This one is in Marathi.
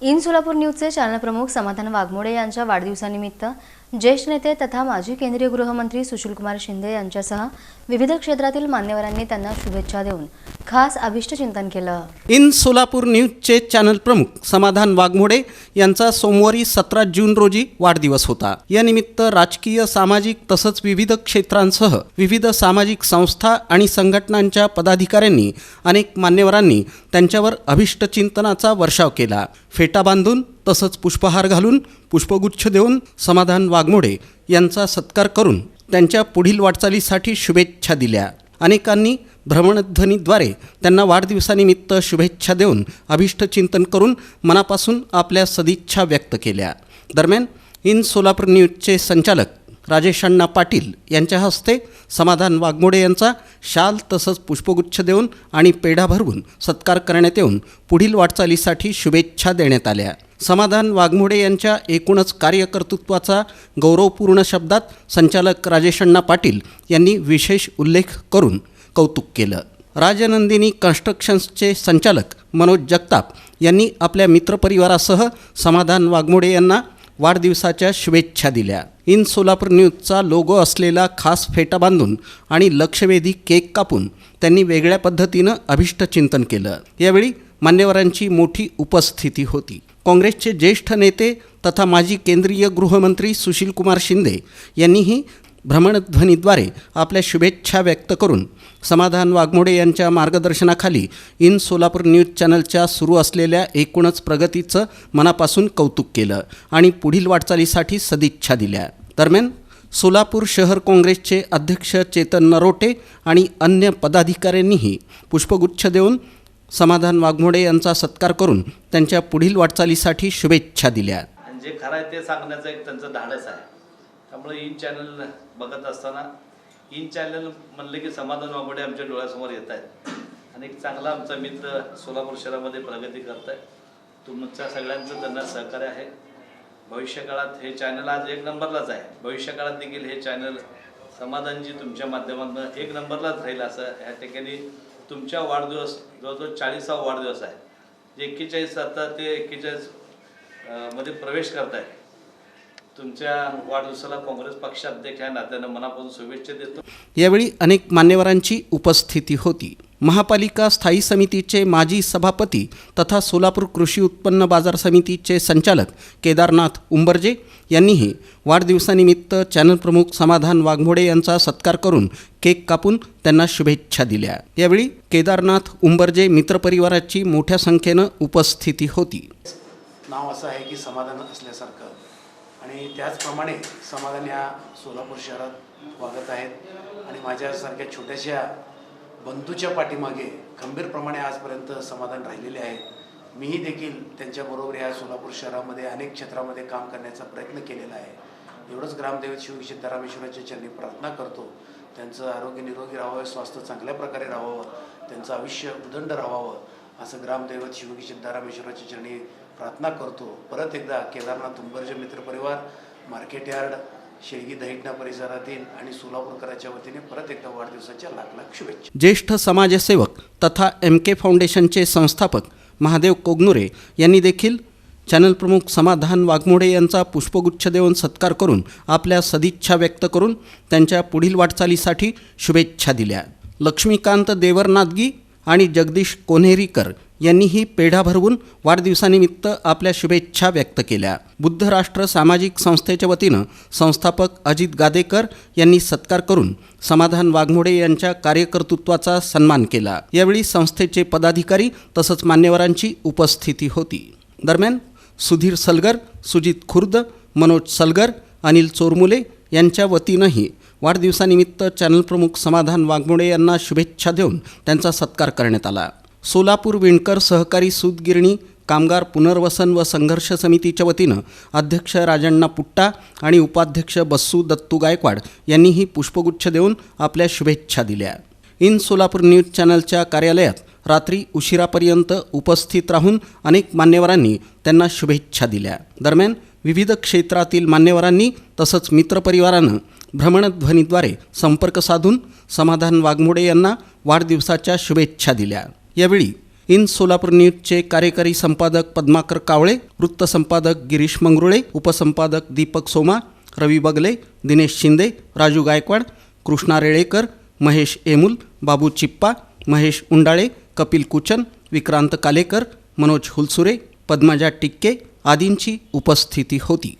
इन सोलापूर न्यूजचे चॅनल प्रमुख समाधान वाघमोडे यांच्या वाढदिवसानिमित्त ज्येष्ठ नेते तथा माजी केंद्रीय गृहमंत्री सुशीलकुमार शिंदे यांच्यासह विविध क्षेत्रातील मान्यवरांनी त्यांना शुभेच्छा देऊन खास अभिष्टचिंतन केलं. इन सोलापूर न्यूजचे चॅनल प्रमुख समाधान वाघमोडे यांचा सोमवारी सतरा जून रोजी वाढदिवस होता. या निमित्त राजकीय सामाजिक तसंच विविध क्षेत्रांसह विविध सामाजिक संस्था आणि संघटनांच्या पदाधिकाऱ्यांनी अनेक मान्यवरांनी त्यांच्यावर अभिष्टचिंतनाचा वर्षाव केला. फेटा बांधून तसंच पुष्पहार घालून पुष्पगुच्छ देऊन समाधान वाघमोडे यांचा सत्कार करून त्यांच्या पुढील वाटचालीसाठी शुभेच्छा दिल्या. अनेकांनी भ्रमणध्वनीद्वारे त्यांना वाढदिवसानिमित्त शुभेच्छा देऊन अभिष्टचिंतन करून मनापासून आपल्या सदिच्छा व्यक्त केल्या. दरम्यान इन सोलापूर न्यूजचे संचालक राजेश अण्णा पाटील यांच्या हस्ते समाधान वाघमोडे यांचा शाल तसंच पुष्पगुच्छ देऊन आणि पेढा भरवून सत्कार करण्यात येऊन पुढील वाटचालीसाठी शुभेच्छा देण्यात आल्या. समाधान वाघमोडे यांच्या एकूणच कार्यकर्तृत्वाचा गौरवपूर्ण शब्दात संचालक राजेश अण्णा पाटील यांनी विशेष उल्लेख करून कौतुक केलं. राजनंदिनी कन्स्ट्रक्शन्सचे संचालक मनोज जगताप यांनी आपल्या मित्रपरिवारासह समाधान वाघमोडे यांना वाढदिवसाच्या शुभेच्छा दिल्या. इन सोलापूर न्यूजचा लोगो असलेला खास फेटा बांधून आणि लक्षवेधी केक कापून त्यांनी वेगळ्या पद्धतीनं अभिष्टचिंतन केलं. यावेळी मान्यवरांची मोठी उपस्थिती होती. काँग्रेसचे ज्येष्ठ नेते तथा माजी केंद्रीय गृहमंत्री सुशीलकुमार शिंदे यांनीही भ्रमणध्वनीद्वारे आपल्या शुभेच्छा व्यक्त करून समाधान वाघमोडे यांच्या मार्गदर्शनाखाली इन सोलापूर न्यूज चॅनलच्या सुरू असलेल्या एकूणच प्रगतीचं मनापासून कौतुक केलं आणि पुढील वाटचालीसाठी सदिच्छा दिल्या. दरम्यान सोलापूर शहर काँग्रेसचे अध्यक्ष चेतन नरोटे आणि अन्य पदाधिकाऱ्यांनीही पुष्पगुच्छ देऊन समाधान वाघमोडे यांचा सत्कार करून त्यांच्या पुढील वाटचालीसाठी शुभेच्छा दिल्या. आणि जे खरं आहे ते सांगण्याचं एक त्यांचं धाडस आहे. त्यामुळे इन चॅनल बघत असताना इन चॅनल म्हणले की समाधान वाघमोडे आमच्या डोळ्यासमोर येत आहेत. आणि एक चांगला आमचा मित्र सोलापूर शहरामध्ये प्रगती करत आहे तुमच्या सगळ्यांचं त्यांना सहकार्य आहे. भविष्यकाळात हे चॅनल आज एक नंबरलाच आहे. भविष्यकाळात देखील हे चॅनल समाधानजी तुमच्या माध्यमातून एक नंबरलाच राहील असं ह्या ठिकाणी तुमच्या वाढदिवस जवळजवळ चाळीसा वाढदिवस आहे. जे एक्केचाळीस आता ते एक्केचाळीसमध्ये प्रवेश करताय तुमच्या वाढदिवसाला काँग्रेस पक्षाध्यक्ष या नात्यानं मनापासून शुभेच्छा देतो. यावेळी अनेक मान्यवरांची उपस्थिती होती. महापालिका स्थायी समितीचे माजी सभापती तथा सोलापूर कृषी उत्पन्न बाजार समितीचे संचालक केदारनाथ उंबरजे यांनीही वाढदिवसानिमित्त चॅनल प्रमुख समाधान वाघमोडे यांचा सत्कार करून केक कापून त्यांना शुभेच्छा दिल्या. यावेळी केदारनाथ उंबरजे मित्रपरिवाराची मोठ्या संख्येनं उपस्थिती होती. नाव असं आहे की समाधान असल्यासारखं. आणि त्याचप्रमाणे समाधान या सोलापूर शहरात वागत आहेत. आणि माझ्यासारख्या छोट्याशा बंधूच्या पाठीमागे खंबीरप्रमाणे आजपर्यंत समाधान राहिलेले आहेत मीही देखील त्यांच्याबरोबर या सोलापूर शहरामध्ये अनेक क्षेत्रामध्ये काम करण्याचा प्रयत्न केलेला आहे. एवढंच ग्रामदैवत शिव सिद्धारामेश्वराच्या चरणी प्रार्थना करतो. त्यांचं आरोग्य निरोगी राहावं स्वास्थ्य चांगल्या प्रकारे राहावं त्यांचं आयुष्य उदंड राहावं असं ग्रामदैवत शिवगी सिद्धारामेश्वराच्या चरणी प्रार्थना करतो. परत एकदा केदारनाथ उंबरजे मित्रपरिवार मार्केट यार्ड शेळगी दहिटणा परिसरातील आणि सोलापूरकराच्या वतीने परत एकदा वाढदिवसाच्या लाख लाख शुभेच्छा. ज्येष्ठ समाजसेवक तथा एम के फाउंडेशनचे संस्थापक महादेव कोगनुरे यांनी देखील चॅनल प्रमुख समाधान वाघमोडे यांचा पुष्पगुच्छ देऊन सत्कार करून आपल्या सदिच्छा व्यक्त करून त्यांच्या पुढील वाटचालीसाठी शुभेच्छा दिल्या. लक्ष्मीकांत देवरनादगी आणि जगदीश कोन्हेरीकर यांनीही पेढा भरवून वाढदिवसानिमित्त आपल्या शुभेच्छा व्यक्त केल्या. बुद्ध राष्ट्र सामाजिक संस्थेच्या वतीनं संस्थापक अजित गादेकर यांनी सत्कार करून समाधान वाघमोडे यांच्या कार्यकर्तृत्वाचा सन्मान केला. यावेळी संस्थेचे पदाधिकारी तसंच मान्यवरांची उपस्थिती होती. दरम्यान सुधीर सलगर सुजित खुर्द मनोज सलगर अनिल चोरमुले यांच्या वतीनंही वाढदिवसानिमित्त चॅनल प्रमुख समाधान वाघमोडे यांना शुभेच्छा देऊन त्यांचा सत्कार करण्यात आला. सोलापूर विणकर सहकारी सूतगिरणी कामगार पुनर्वसन व संघर्ष समितीच्या वतीनं अध्यक्ष राजण्णा पुट्टा आणि उपाध्यक्ष बस्सू दत्तू गायकवाड यांनीही पुष्पगुच्छ देऊन आपल्या शुभेच्छा दिल्या. इन सोलापूर न्यूज चॅनलच्या कार्यालयात रात्री उशिरापर्यंत उपस्थित राहून अनेक मान्यवरांनी त्यांना शुभेच्छा दिल्या. दरम्यान विविध क्षेत्रातील मान्यवरांनी तसंच मित्रपरिवारानं भ्रमणध्वनीद्वारे संपर्क साधून समाधान वाघमोडे यांना वाढदिवसाच्या शुभेच्छा दिल्या. यावेळी इन सोलापूर न्यूजचे कार्यकारी संपादक पद्माकर कावळे वृत्तसंपादक गिरीश मंगरुळे उपसंपादक दीपक सोमा रवी बगले दिनेश शिंदे राजू गायकवाड कृष्णा रेळेकर महेश एमुल बाबू चिप्पा महेश उंडाळे कपिल कुचन विक्रांत कालेकर मनोज हुलसुरे पद्मजा टिक्के आदींची उपस्थिती होती.